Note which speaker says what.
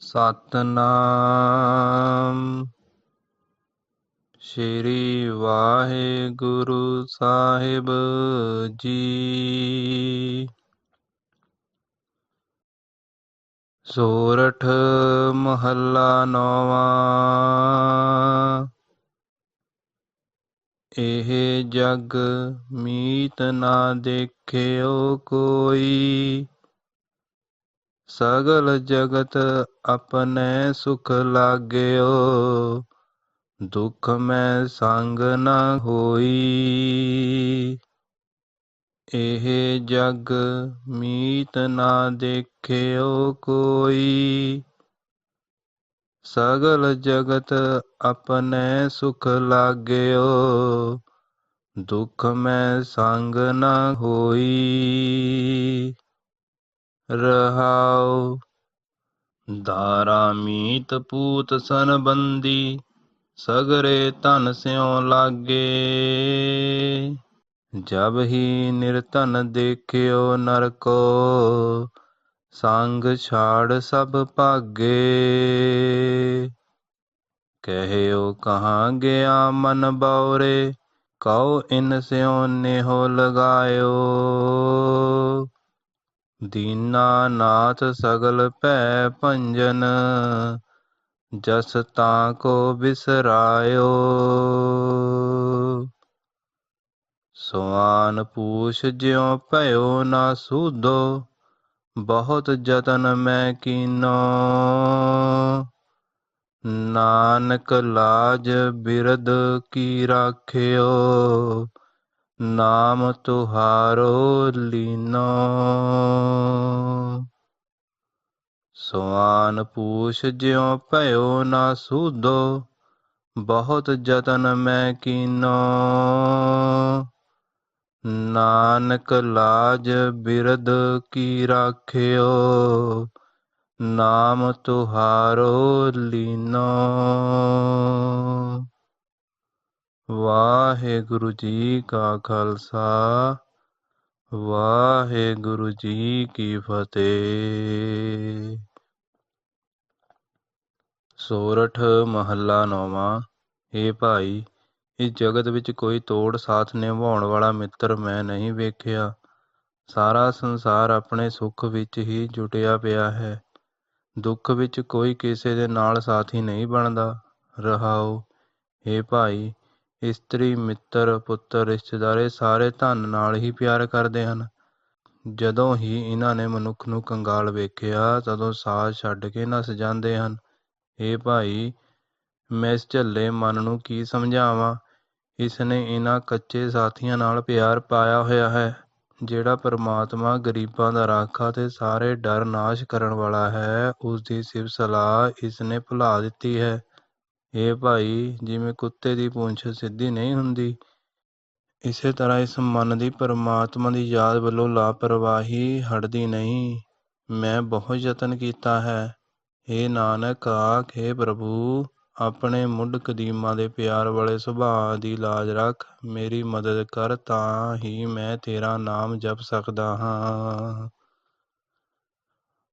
Speaker 1: ਸਤਨਾਮ। ਸ਼੍ਰੀ ਵਾਹਿਗੁਰੂ ਸਾਹਿਬ ਜੀ। ਸੋਰਠ ਮਹੱਲਾ ਨੌਵਾਂ। ਇਹ ਜਗ ਮੀਤ ਨਾ ਦੇਖਿਓ ਕੋਈ। ਸਗਲ ਜਗਤ ਆਪਣੇ ਸੁਖ ਲਾਗਿਓ ਦੁਖ ਮੈਂ ਸੰਗ ਨ ਹੋਈ ਇਹ ਜਗ ਮੀਤ ਨਾ ਦੇਖਿਓ ਕੋਈ ਸਗਲ ਜਗਤ ਆਪਣੇ ਸੁਖ ਲਾਗਿਓ ਦੁਖ ਮੈਂ ਸੰਗ ਨ ਹੋਈ ਰਹਾਉ। ਦਾਰਾ ਮੀਤ ਪੂਤ ਸੰਬੰਦੀ ਸਗਰੇ ਧਨ ਸਿਉ ਲਾਗੇ। ਜਬ ਹੀ ਨਿਰਧਨ ਦੇਖਿਓ ਨਰਕੋ, ਸੰਗ ਛਾੜ ਸਭ ਭਾਗੇ। ਕਹਿਓ ਕਹਾਂ ਗਿਆ ਮਨ ਬੌਰੇ, ਕਉ ਇਨ ਸਿਉ ਨਿਹੋ ਲਗਾਇਓ। ਦੀਨਾ ਨਾਥ ਸਗਲ ਭੈ ਭੰਜਨ, ਜਸ ਤਾਂ ਕੋ ਬਿਸਰਾਇਓ। ਸੁਆਨ ਪੂਛ ਜਿਉ ਭਇਓ ਨਾ ਸੂਧੋ ਬਹੁਤ ਯਤਨ ਮੈਂ ਕੀਨੋ। ਨਾਨਕ ਲਾਜ ਬਿਰਦ ਕੀ ਰਾਖਿਓ। ਨਾਮ ਤੁਹਾਰੋ ਲੀਨੋ। ਸੁਆਨ ਪੂਛ ਜਿਉ ਭਇਓ ਨਾ ਸੂਦੋ, ਬਹੁਤ ਯਤਨ ਮੈਂ ਕੀਨੋ। ਨਾਨਕ ਲਾਜ ਬਿਰਦ ਕੀ ਰਾਖਿਓ, ਨਾਮ ਤੁਹਾਰੋ ਲੀਨੋ। ਵਾਹਿਗੁਰੂ ਜੀ ਕਾ ਖਾਲਸਾ, ਵਾਹਿਗੁਰੂ ਜੀ ਕੀ ਫਤਿਹ। ਸੋਰਠ ਮਹੱਲਾ ਨੌਵਾਂ ਏ ਭਾਈ, ਇਸ ਜਗਤ ਵਿੱਚ ਕੋਈ ਤੋੜ ਸਾਥ ਨਿਭਾਉਣ ਵਾਲਾ ਮਿੱਤਰ ਮੈਂ ਨਹੀਂ ਵੇਖਿਆ। ਸਾਰਾ ਸੰਸਾਰ ਆਪਣੇ ਸੁੱਖ ਵਿੱਚ ਹੀ ਜੁਟਿਆ ਪਿਆ ਹੈ। ਦੁੱਖ ਵਿੱਚ ਕੋਈ ਕਿਸੇ ਦੇ ਨਾਲ ਸਾਥੀ ਨਹੀਂ ਬਣਦਾ। ਰਹਾਓ ਏ ਭਾਈ ਇਸਤਰੀ, ਮਿੱਤਰ, ਪੁੱਤਰ, ਰਿਸ਼ਤੇਦਾਰੇ ਸਾਰੇ ਧਨ ਨਾਲ ਹੀ ਪਿਆਰ ਕਰਦੇ ਹਨ। ਜਦੋਂ ਹੀ ਇਹਨਾਂ ਨੇ ਮਨੁੱਖ ਨੂੰ ਕੰਗਾਲ ਵੇਖਿਆ, ਤਦੋਂ ਸਾਹ ਛੱਡ ਕੇ ਨੱਸ ਜਾਂਦੇ ਹਨ। ਇਹ ਭਾਈ, ਮੈਂ ਇਸ ਝੱਲੇ ਮਨ ਨੂੰ ਕੀ ਸਮਝਾਵਾਂ? ਇਸ ਨੇ ਇਹਨਾਂ ਕੱਚੇ ਸਾਥੀਆਂ ਨਾਲ ਪਿਆਰ ਪਾਇਆ ਹੋਇਆ ਹੈ, ਜਿਹੜਾ ਪਰਮਾਤਮਾ ਗਰੀਬਾਂ ਦਾ ਰਾਖਾ ਤੇ ਸਾਰੇ ਡਰ ਨਾਸ਼ ਕਰਨ ਵਾਲਾ ਹੈ। ਉਸ ਦੀ ਸਿਫਤ ਸਲਾਹ ਇਸ ਨੇ ਭੁਲਾ ਦਿੱਤੀ ਹੈ। ਇਹ ਭਾਈ, ਜਿਵੇਂ ਕੁੱਤੇ ਦੀ ਪੂੰਛ ਸਿੱਧੀ ਨਹੀਂ ਹੁੰਦੀ। ਇਸੇ ਤਰ੍ਹਾਂ ਇਸ ਮਨ ਦੀ ਪਰਮਾਤਮਾ ਦੀ ਯਾਦ ਵੱਲੋਂ ਲਾਪਰਵਾਹੀ ਹਟਦੀ ਨਹੀਂ। ਮੈਂ ਬਹੁਤ ਯਤਨ ਕੀਤਾ ਹੈ। ਏ ਨਾਨਕ, ਆਖੇ ਪ੍ਰਭੂ, ਆਪਣੇ ਮੁੱਢ ਕਦੀਮਾਂ ਦੇ ਪਿਆਰ ਵਾਲੇ ਸੁਭਾਅ ਦੀ ਲਾਜ ਰੱਖ। ਮੇਰੀ ਮਦਦ ਕਰ ਤਾਂ ਹੀ ਮੈਂ ਤੇਰਾ ਨਾਮ ਜਪ ਸਕਦਾ ਹਾਂ।